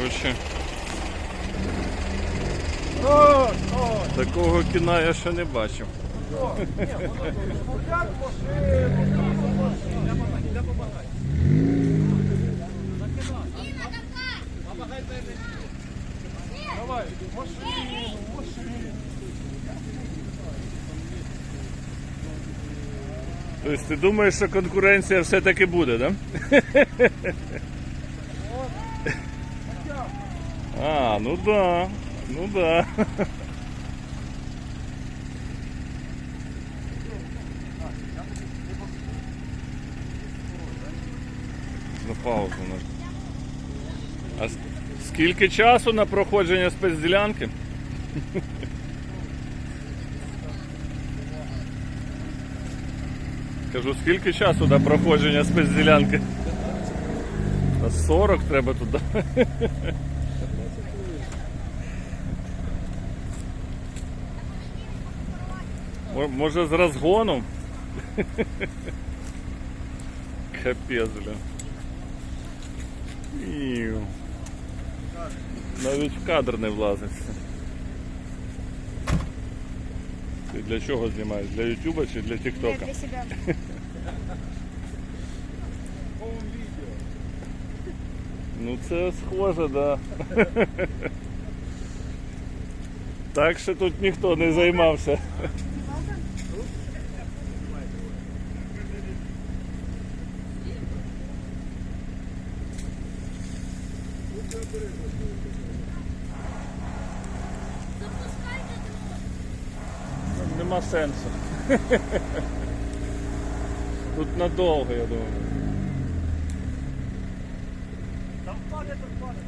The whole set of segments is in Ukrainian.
Коротше, такого кіна я ще не бачив. Давай. Тобто ти думаєш, що конкуренція все-таки буде, так? Да? А, ну да. Ну да. На паузу. А скільки часу на проходження спецділянки? Кажу, скільки часу на проходження спецділянки? На 40 треба туди. Може з розгоном? Капець, бля. Іу. Навіть в кадр не влазиться. Ти для чого знімаєш? Для Ютуба чи для Тіктока? Для. Ну це схоже, да. Так що тут ніхто не займався. Нема сенсу. Тут надовго, я думаю. Там впаде, там впаде.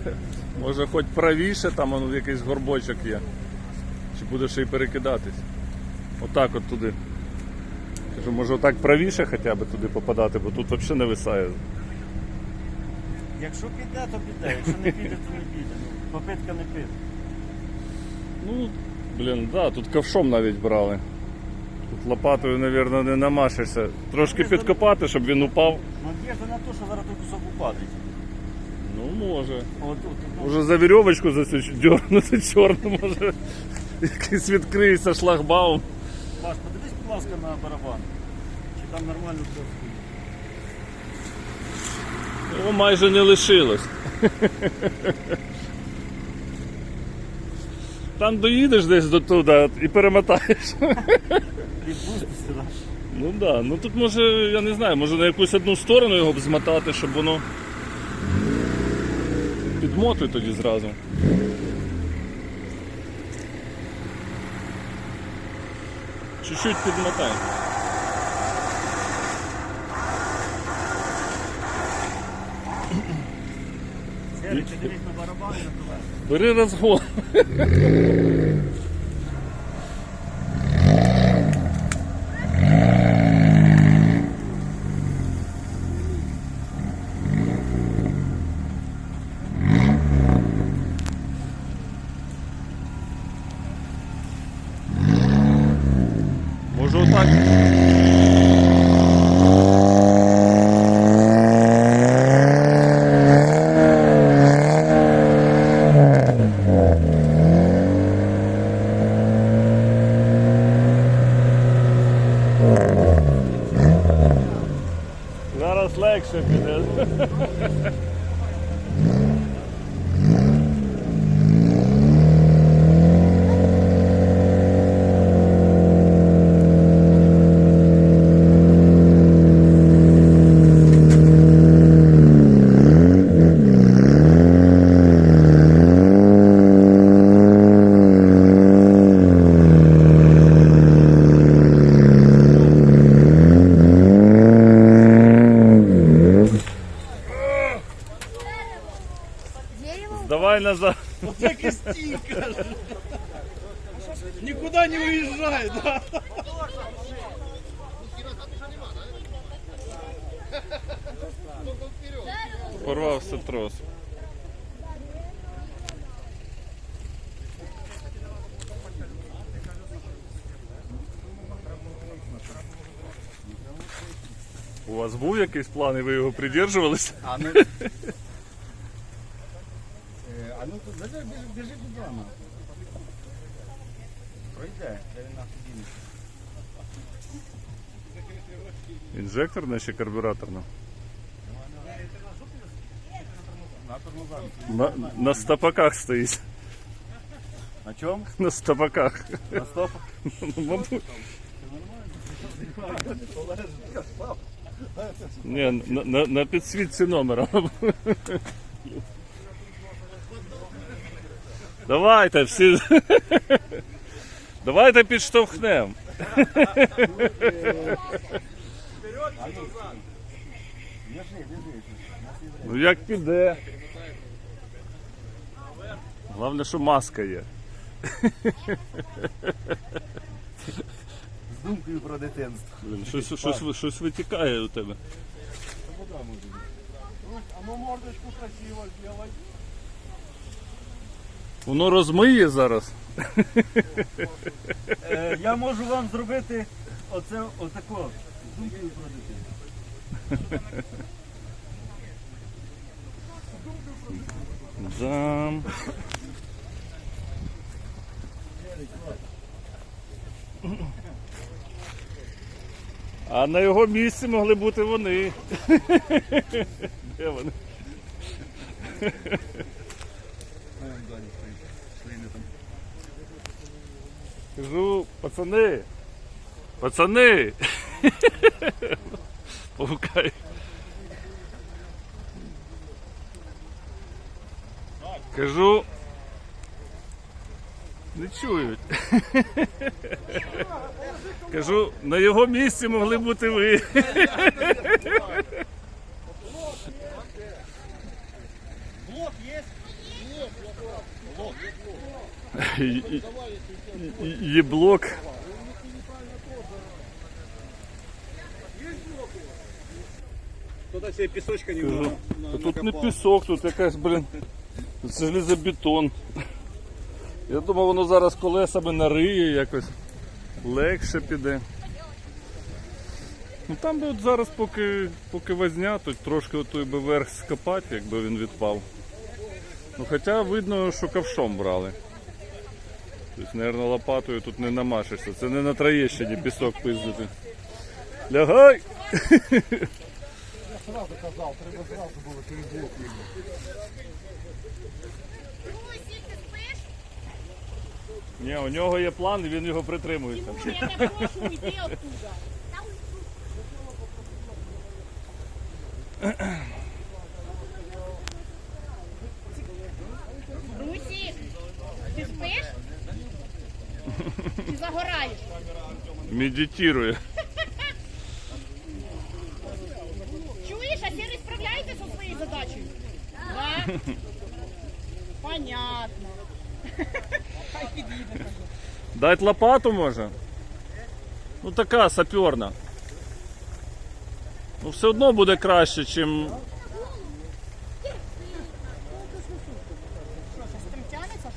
Може хоч правіше, там воно якийсь горбочок є. Чи буде ще й перекидатись? Отак от туди. Кажу, може отак правіше хоча б туди попадати, бо тут взагалі не висає. Якщо піде, то піде. Якщо не піде, то не піде. Ну, попитка не піде. Ну, блін, да, тут ковшом навіть брали. Тут лопатою, мабуть, не намашешся. Трошки підкопати, щоб він упав. Надіжда на те, що зараз той кусок упаде. Ну, може. От тут. ну, Може за вірьовочку за цю дьорнути чорну, може якийсь відкриється шлагбаум. Паш, подивись, будь ласка, на барабан. Чи там нормально все стоїть. Його майже не лишилось. Там доїдеш десь до туди і перемотаєш. Ну так, да. ну тут може, я не знаю, може на якусь одну сторону його б змотати, щоб воно. Підмотуй тоді зразу. Чуть-чуть підмотай. Серий, ти дивись на барабан і на тебе. Бери розгон. Може отак? Зараз легше піде. Дерево? Давай назад. Так і стійка. Нікуди не виїжджай, да? Порвався трос. У вас був якийсь план, і ви його придержувалися? А ну... Е, А ну тут біжи, біжи, біжи додому. Пройде, де він нас діне. Інжекторна чи карбюраторна? На тормозах. На, на стопаках стоїть. На чому? На стопаках. На стоп? Ну, мабуть. Ні, на, на, на підсвітці номера. Давайте всі. Давайте підштовхнемо. Ну як піде. Головне, що маска є. З думкою про дитинство. Блін, Щось, щось, щось витікає у тебе. А ну мордочку красиво сделай. Воно розмиє зараз. Е, я можу вам зробити оце отако. З думкою про дитинство. Да. А на його місці могли бути вони. Де вони? Кажу, пацани, пацани. Павукай. Кажу. Не чують. Кажу, на його місці могли бути ви. Блок? Є- є- Є блок. Туда себе песочка не Кажу, «Та тут не пісок, тут якась, блін, железобетон. Я думав, воно зараз колесами нариє якось легше піде. Ну там би от зараз, поки, поки возня, то трошки отой би верх скопати, якби він відпав. Ну хоча видно, що ковшом брали. Тобто, мабуть, лопатою тут не намашешся. Це не на Троєщині пісок пиздити. Лягай! Я Сразу казав, треба сразу було через блок Русик. Ні, у нього є план і він його притримується. Я тебе прошу, йди оттуда. Чи загораєш? Чуєш, а сірий справляється зі своєю задачею? Да? Понятно. Хай підійде. Дать лопату може? Ну така саперна. Ну все одно буде краще, чим. Що, щось там тянеться щось?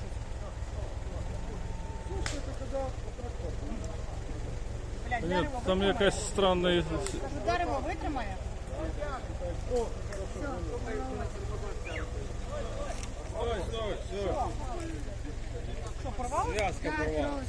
Блядь, Ні, там витримає? якась странна. Дерево витримає? Що, порвало? Связка порвалась.